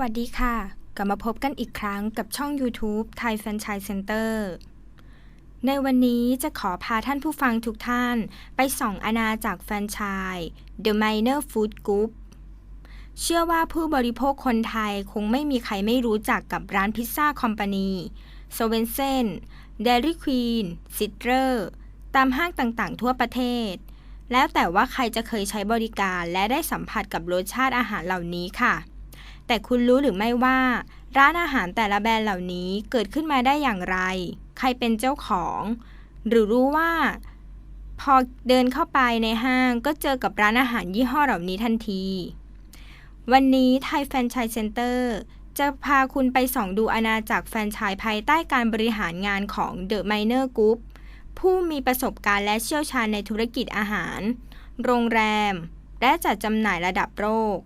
วัสดีค่ะ กลับมาพบกันอีกครั้งกับช่อง YouTube ไทยแฟรนไชส์เซ็นเตอร์ในวันนี้จะขอพาท่านผู้ฟังทุกท่านไปส่องอาณาจักแฟรนไชส์ The Miner Food Group เชื่อว่าผู้บริโภคคนไทยคงไม่มีใครไม่รู้จักกับร้านพิซซ่าคอมพานีโซเวนเซนเดลี่ควีนซิตเ e อร์ตามห้างต่างๆ ทั่วประเทศ แล้วแต่ว่าใครจะเคยใช้บริการและได้สัมผัสกับรสชาติอาหารเหล่านี้ค่ะ แต่คุณรู้หรือไม่ว่า ร้านอาหารแต่ละแบรนด์เหล่านี้เกิดขึ้นมาได้อย่างไร ใครเป็นเจ้าของ หรือรู้ว่า พอเดินเข้าไปในห้างก็เจอกับร้านอาหารยี่ห้อเหล่านี้ทันที วันนี้ไทยแฟรนไชส์เซ็นเตอร์จะพาคุณไปส่องดูอาณาจักรแฟรนไชส์ภายใต้การบริหารงานของ The Miner Group ผู้มีประสบการณ์และเชี่ยวชาญในธุรกิจอาหาร โรงแรม และจัดจำหน่ายระดับโลก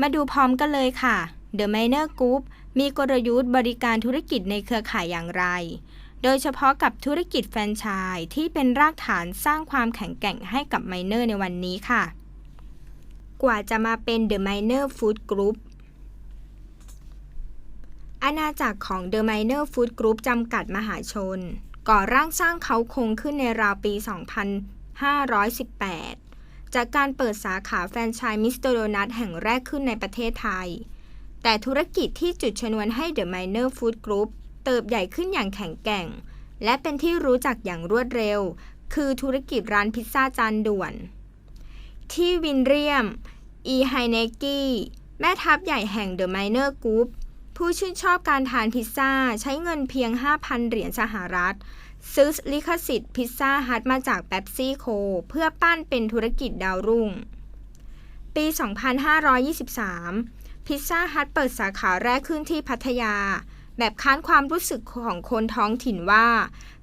มาดูพร้อมกันเลยค่ะ The Miner Group มีกลยุทธ์บริการธุรกิจในเครือข่ายอย่างไร โดยเฉพาะกับธุรกิจแฟรนไชส์ที่เป็นรากฐานสร้างความแข็งแกร่งให้กับไมเนอร์ในวันนี้ค่ะ กว่าจะมาเป็น The Miner Food Group อาณาจักรของ The Miner Food Group จำกัดมหาชน ก่อร่างสร้างเขาคงขึ้นในราวปี 2518 จากการเปิดสาขาแฟรนไชส์มิสเตอร์โดนัทแห่งแรกขึ้นในประเทศไทย แต่ธุรกิจที่จุดชนวนให้ The Miner Food Group เติบใหญ่ขึ้นอย่างแข็งแกร่ง และเป็นที่รู้จักอย่างรวดเร็ว คือธุรกิจร้านพิซซ่าจานด่วน ที่วินเรียม อีไฮเนกี้แม่ทัพใหญ่แห่ง The Miner Group ผู้ชื่นชอบการทานพิซซ่าใช้เงินเพียง 5,000 เหรียญสหรัฐ ซื้อลิขสิทธิ์พิซซ่าฮัทมาจากเ e ปซี่โค เพื่อปั้นเป็นธุรกิจดาวรุ่ง ปี 2523 พิซซ่าฮัทเปิดสาขาแรกขึ้นที่พัทยา แบบค้านความรู้สึกของคนท้องถิ่นว่า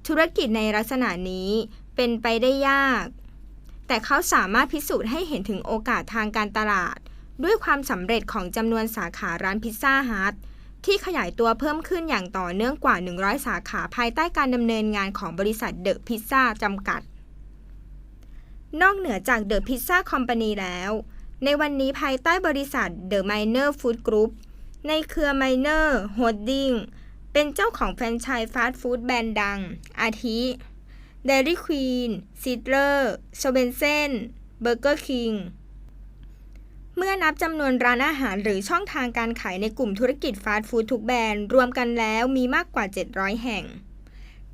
ธุรกิจในลักษณะนี้เป็นไปได้ยาก แต่เขาสามารถพิสูจน์ให้เห็นถึงโอกาสทางการตลาด ด้วยความสำเร็จของจำนวนสาขาร้านพิซซ่าฮัท ที่ขยายตัวเพิ่มขึ้นอย่างต่อเนื่องกว่า 100 สาขาภายใต้การดำเนินงานของบริษัทเดอะพิซซ่าจำกัด นอกเหนือจากเดอะพิซซ่าคอมพานีแล้ว ในวันนี้ภายใต้บริษัท The Miner Food Group ในเครือ Miner Holding เป็นเจ้าของแฟรนไชส์ฟาสต์ฟู้ดแบรนด์ดัง อาทิ Dairy Queen, s i d l e r s w e n s o n Burger King เเมื่อนับจำนวนร้านอาหารหรือช่องทางการขายในกลุ่มธุรกิจฟาสต์ฟู้ดทุกแบรนด์รวมกันแล้วมีมากกว่า 700 แห่ง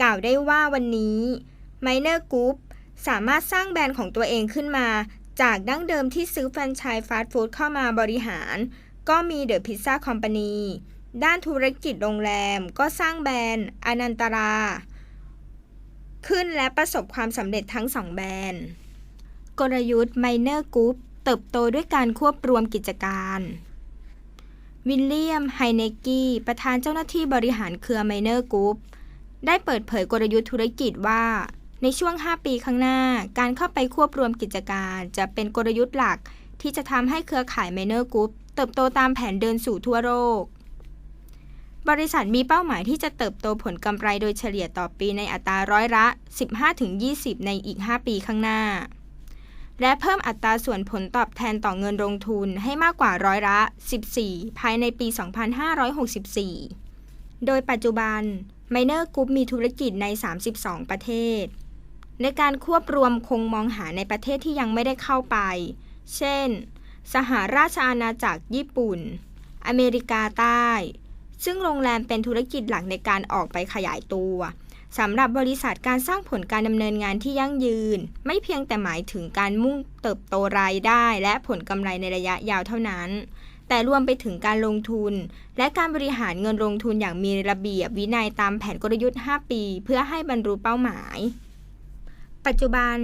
กล่าวได้ว่าวันนี้ Miner Group สามารถสร้างแบรนด์ของตัวเองขึ้นมา จากดั้งเดิมที่ซื้อแฟรนไชส์ฟาสต์ฟู้ดเข้ามาบริหาร ก็มีเดอะพิซซ่าคอมพานีด้านธุรกิจโรงแรมก็สร้างแบรนด์อนันตรา ขึ้นและประสบความสำเร็จทั้งสองแบรนด์ กลยุทธ์ Miner Group เติบโตด้วยการควบรวมกิจการ วิลเลียม ไฮเนกี้ประธานเจ้าหน้าที่บริหารเครือ Miner Group ได้เปิดเผยกลยุทธ์ธุรกิจว่า ในช่วง 5 ปีข้างหน้า การเข้าไปควบรวมกิจการจะเป็นกลยุทธ์หลักที่จะทำให้เครือข่าย Miner Group เติบโตตามแผนเดินสู่ทั่วโลก บริษัทมีเป้าหมายที่จะเติบโตผลกำไรโดยเฉลี่ยต่อปีในอัตราร้อยละ 15-20 ในอีก 5 ปีข้างหน้า และเพิ่มอัตราส่วนผลตอบแทนต่อเงินลงทุนให้มากกว่าร้อยละ 14 ภายในปี 2564 โดยปัจจุบัน Miner Group มีธุรกิจใน 32 ประเทศ ในการควบรวมคงมองหาในประเทศที่ยังไม่ได้เข้าไป เช่น สหราชอาณาจักรญี่ปุ่น อเมริกาใต้ ซึ่งโรงแรมเป็นธุรกิจหลักในการออกไปขยายตัว สำหรับบริษัทการสร้างผลการดำเนินงานที่ยั่งยืน ไม่เพียงแต่หมายถึงการมุ่งเติบโตรายได้ และผลกำไรในระยะยาวเท่านั้น แต่รวมไปถึงการลงทุน และการบริหารเงินลงทุนอย่างมีระเบียบวินัยตามแผนกลยุทธ์ 5 ปี เพื่อให้บรรลุเป้าหมาย ปัจจุบัน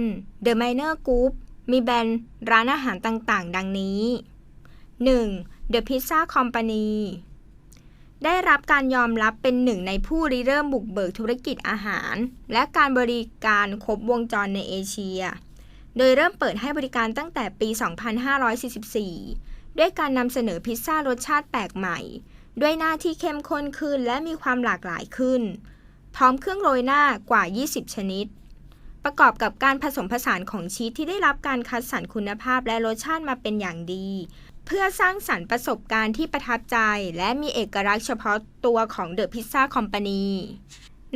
The Miner Group มีแบรนด์ร้านอาหารต่างๆ ดังนี้ 1. The Pizza Company ได้รับการยอมรับเป็นหนึ่งในผู้ริเริ่มบุกเบิกธุรกิจอาหาร และการบริการครบวงจรในเอเชีย โดยเริ่มเปิดให้บริการตั้งแต่ปี 2544 ด้วยการนำเสนอพิซซ่ารสชาติแปลกใหม่ ด้วยหน้าที่เข้มข้นขึ้นและมีความหลากหลายขึ้น พร้อมเครื่องโรยหน้ากว่า 20 ชนิด ประกอบกับการผสมผสานของชีสที่ได้รับการคัดสรรคุณภาพและรสชาติมาเป็นอย่างดี เพื่อสร้างสรรค์ประสบการณ์ที่ประทับใจ และมีเอกลักษณ์เฉพาะตัวของ The Pizza Company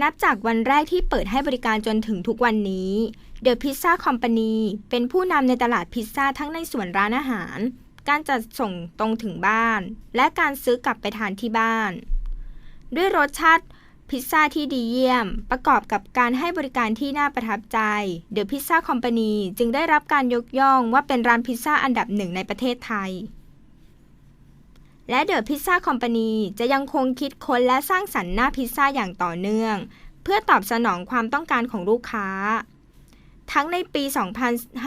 นับจากวันแรกที่เปิดให้บริการจนถึงทุกวันนี้ The Pizza Company เป็นผู้นำในตลาดพิซซ่าทั้งในส่วนร้านอาหาร การจัดส่งตรงถึงบ้าน และการซื้อกลับไปทานที่บ้าน ด้วยรสชาติพิซซ่าที่ดีเยี่ยม ประกอบกับการให้บริการที่น่าประทับใจ The Pizza Company จึงได้รับการยกย่องว่าเป็นร้านพิซซ่าอันดับหนึ่งในประเทศไทย และ The Pizza Company จะยังคงคิดค้นและสร้างสรรค์หน้าพิซซ่าอย่างต่อเนื่อง เพื่อตอบสนองความต้องการของลูกค้า ทั้งในปี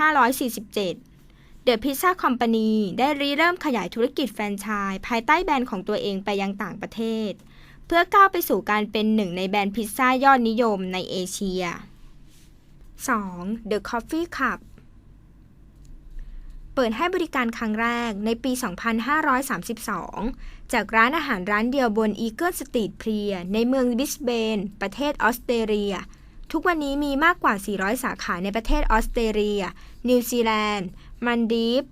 2547 The Pizza Company ได้ริเริ่มขยายธุรกิจแฟรนไชส์ภายใต้แบรนด์ของตัวเองไปยังต่างประเทศ เพื่อก้าวไปสู่การเป็นหนึ่งในแบรนด์พิซซ่ายอดนิยมในเอเชีย 2. The Coffee Cup เปิดให้บริการครั้งแรกในปี 2532 จากร้านอาหารร้านเดียวบน Eagle Street Pier ในเมืองบิสเบน ประเทศออสเตรเลีย ทุกวันนี้มีมากกว่า 400 สาขาในประเทศออสเตรเลีย นิวซีแลนด์ มันดีฟ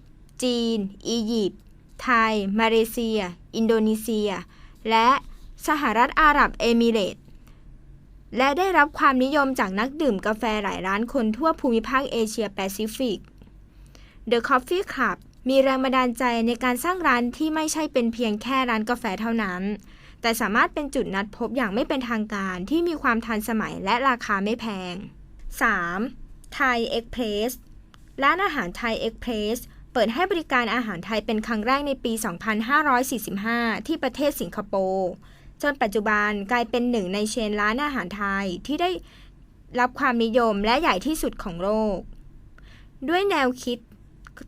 จีน อียิปต์ ไทย มาเลเซีย อินโดนีเซีย และสหรัฐอาหรับเอมิเรตส์และได้รับความนิยมจากนักดื่มกาแฟหลายล้านคนทั่วภูมิภาคเอเชียแปซิฟิก The Coffee Club มีแรงบันดาลใจในการสร้างร้านที่ไม่ใช่เป็นเพียงแค่ร้านกาแฟเท่านั้น แต่สามารถเป็นจุดนัดพบอย่างไม่เป็นทางการที่มีความทันสมัยและราคาไม่แพง 3. Thai Express ร้านอาหารไทย Express เปิดให้บริการอาหารไทยเป็นครั้งแรกในปี 2545 ที่ประเทศสิงคโปร์จนปัจจุบันกลายเป็นหนึ่งในเชนร้านอาหารไทยที่ได้รับความนิยมและใหญ่ที่สุดของโลก ด้วยแนวคิด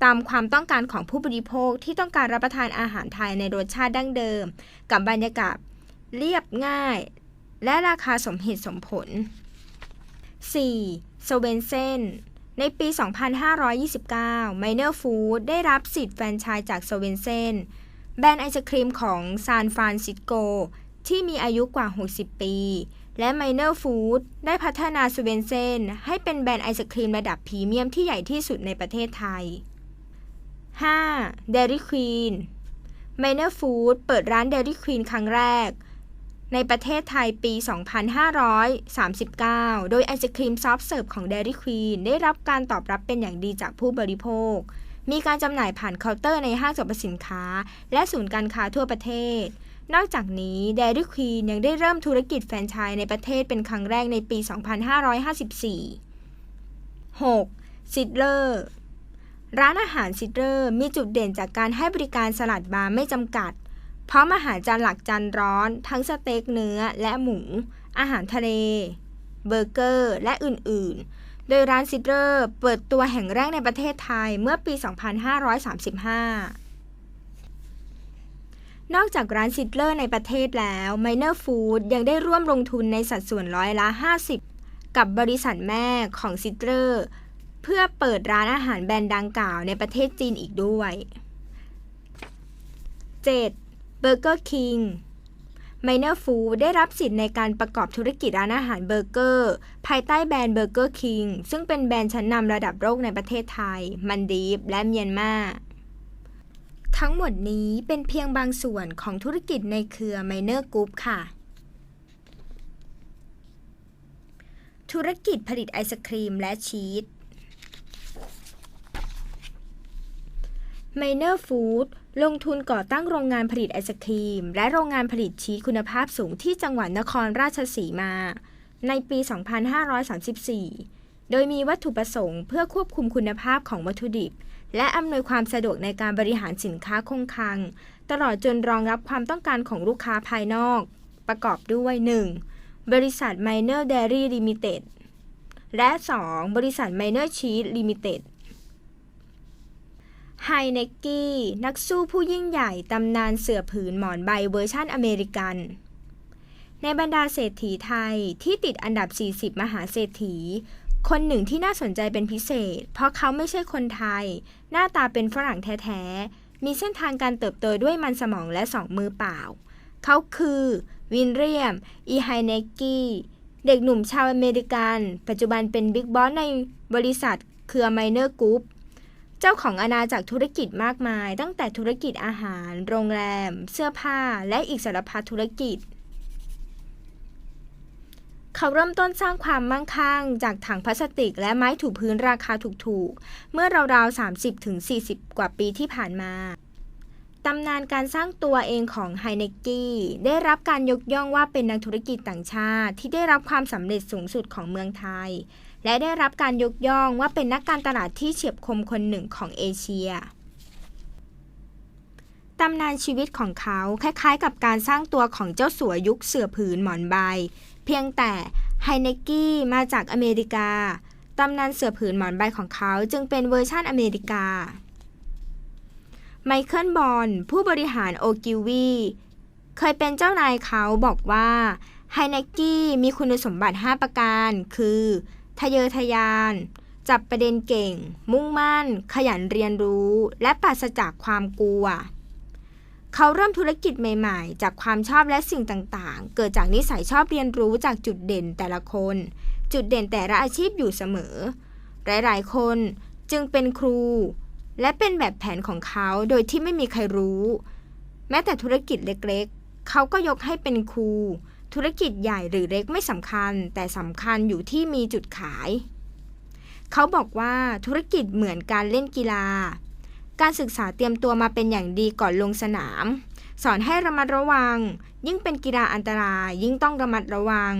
ตามความต้องการของผู้บริโภคที่ต้องการรับประทานอาหารไทยในรสชาติดั้งเดิม กับบรรยากาศเรียบง่าย และราคาสมเหตุสมผล 4. สเวนเซนในปี 2529 Minor Food ได้รับสิทธิ์แฟรนไชส์จากสเวนเซนแบรนด์ไอศครีมของซานฟรานซิสโก ที่มีอายุกว่า 60 ปี และ Minor Food ได้พัฒนาสเวนเซนให้เป็นแบรนด์ไอศครีมระดับพรีเมียมที่ใหญ่ที่สุดในประเทศไทย 5. Dairy Queen Minor Food เปิดร้าน Dairy Queen ครั้งแรก ในประเทศไทยปี 2539 โดยไอศครีมซอฟต์เสิร์ฟของ Dairy Queen ได้รับการตอบรับเป็นอย่างดีจากผู้บริโภค มีการจำหน่ายผ่านเคาน์เตอร์ในห้างสรรพสินค้า และศูนย์การค้าทั่วประเทศ นอกจากนี้ Dairy Queen ยังได้เริ่มธุรกิจแฟรนไชส์ในประเทศเป็นครั้งแรกในปี 2554 6. ซิดเลอร์ ร้านอาหารซิดเลอร์มีจุดเด่นจากการให้บริการสลัดบาร์ไม่จำกัด พร้อมอาหารจานหลักจานร้อน ทั้งสเต็กเนื้อและหมู อาหารทะเล เบอร์เกอร์ และอื่น ๆ โดยร้านซิดเลอร์เปิดตัวแห่งแรกในประเทศไทยเมื่อปี 2535นอกจากร้านซิดเลอร์ในประเทศแล้ว Minor Food ยังได้ร่วมลงทุนในสัดส่วนร้อยละ 50 กับบริษัทแม่ของซิดเลอร์ เพื่อเปิดร้านอาหารแบรนด์ดังกล่าวในประเทศจีนอีกด้วย 7. Burger King Minor Food ได้รับสิทธิ์ในการประกอบธุรกิจร้านอาหารเบอร์เกอร์ ภายใต้แบรนด์ Burger King ซึ่งเป็นแบรนด์ชั้นนำระดับโลกในประเทศไทย มันดีฟและเมียนมาทั้งหมดนี้เป็นเพียงบางส่วนของธุรกิจในเครือ Minor Group ค่ะ ธุรกิจผลิตไอศครีมและชีส Minor Food ลงทุนก่อตั้งโรงงานผลิตไอศครีม และโรงงานผลิตชีสคุณภาพสูงที่จังหวัดนครราชสีมา ในปี 2534 โดยมีวัตถุประสงค์เพื่อควบคุมคุณภาพของวัตถุดิบ และอำนวยความสะดวกในการบริหารสินค้าคงคลัง ตลอดจนรองรับความต้องการของลูกค้าภายนอก ประกอบด้วย 1. บริษัท Minor Dairy Limited และ 2. บริษัท Minor Cheese Limited ไฮเนกกี้ นักสู้ผู้ยิ่งใหญ่ตำนานเสือผืนหมอนใบเวอร์ชั่นอเมริกัน ในบรรดาเศรษฐีไทยที่ติดอันดับ 40 มหาเศรษฐี คนหนึ่งที่น่าสนใจเป็นพิเศษ เพราะเขาไม่ใช่คนไทย หน้าตาเป็นฝรั่งแท้ๆ มีเส้นทางการเติบโตด้วยมันสมองและสองมือเปล่า เขาคือวินเรียม อีไฮเนกกี้ เด็กหนุ่มชาวอเมริกัน ปัจจุบันเป็นบิ๊กบอสในบริษัทเครือไมเนอร์กรุ๊ป เจ้าของอาณาจักรธุรกิจมากมาย ตั้งแต่ธุรกิจอาหาร โรงแรม เสื้อผ้า และอีกสารพัดธุรกิจ เขาเริ่มต้นสร้างความมั่งคั่ง จากถังพลาสติก และไม้ถูพื้นราคาถูกๆ เมื่อราวๆ 30-40 กว่าปีที่ผ่านมา ตำนานการสร้างตัวเองของไฮเนกกี้ได้รับการยกย่องว่าเป็นนักธุรกิจต่างชาติ ที่ได้รับความสำเร็จสูงสุดของเมืองไทย และได้รับการยกย่องว่าเป็นนักการตลาดที่เฉียบคมคนหนึ่งของเอเชียตำนานชีวิตของเขาคล้ายๆ กับการสร้างตัวของเจ้าสัวยุคเสือผืนหมอนใบ เพียงแต่ไฮเนกกี้มาจากอเมริกา ตำนานเสือผืนหมอนใบของเขาจึงเป็นเวอร์ชั่นอเมริกา ไมเคิลบอลผู้บริหารโอกิวีเคยเป็นเจ้านายเขาบอกว่าไฮเนกกี้มีคุณสมบัติ 5 ประการ คือทะเยอทะยาน จับประเด็นเก่ง มุ่งมั่น ขยันเรียนรู้ และปราศจากความกลัว เขาเริ่มธุรกิจใหม่ๆ จากความชอบและสิ่งต่างๆ เกิดจากนิสัยชอบเรียนรู้จากจุดเด่นแต่ละคน จุดเด่นแต่ละอาชีพอยู่เสมอ หลายๆ คนจึงเป็นครู และเป็นแบบแผนของเขาโดยที่ไม่มีใครรู้ แม้แต่ธุรกิจเล็กๆ เขาก็ยกให้เป็นครู ธุรกิจใหญ่หรือเล็กไม่สำคัญ แต่สำคัญอยู่ที่มีจุดขาย เขาบอกว่าธุรกิจเหมือนการเล่นกีฬา การศึกษาเตรียมตัวมาเป็นอย่างดีก่อนลงสนาม สอนให้ระมัดระวัง ยิ่งเป็นกีฬาอันตราย ยิ่งต้องระมัดระวัง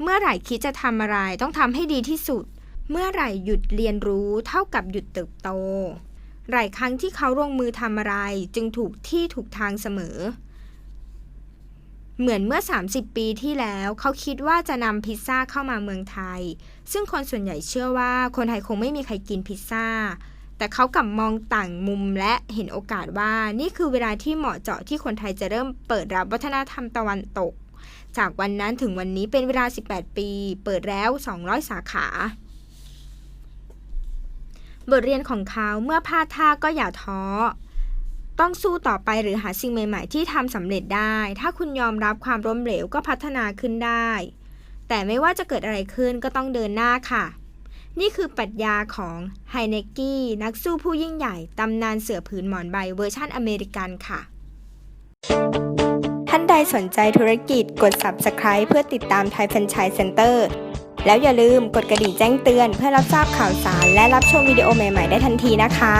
เมื่อไหร่คิดจะทำอะไรต้องทำให้ดีที่สุด เมื่อไหร่หยุดเรียนรู้เท่ากับหยุดเติบโต หลายครั้งที่เขาลงมือทำอะไรจึงถูกที่ถูกทางเสมอ เหมือนเมื่อ 30 ปีที่แล้วเขาคิดว่าจะนำพิซซ่าเข้ามาเมืองไทย ซึ่งคนส่วนใหญ่เชื่อว่าคนไทยคงไม่มีใครกินพิซซ่า แต่เขากลับมองต่างมุมและเห็นโอกาสว่านี่คือเวลาที่เหมาะเจาะที่คนไทยจะเริ่มเปิดรับวัฒนธรรมตะวันตก จากวันนั้นถึงวันนี้เป็นเวลา 18 ปี เปิดแล้ว 200 สาขา บทเรียนของเขาเมื่อพลาดท่าก็อย่าท้อ ต้องสู้ต่อไปหรือหาสิ่งใหม่ๆ ที่ทำสำเร็จได้ ถ้าคุณยอมรับความล้มเหลวก็พัฒนาขึ้นได้ แต่ไม่ว่าจะเกิดอะไรขึ้นก็ต้องเดินหน้าค่ะ นี่คือปรัชญาของไฮเนกกี้นักสู้ผู้ยิ่งใหญ่ตำนานเสือผืนหมอนใบเวอร์ชั่นอเมริกันค่ะท่านใดสนใจธุรกิจกด Subscribe เพื่อติดตามไทยแฟรนไชส์เซ็นเตอร์ แล้วอย่าลืมกดกระดิ่งแจ้งเตือนเพื่อรับทราบข่าวสาร และรับชมวิดีโอใหม่ ๆ ได้ทันทีนะคะ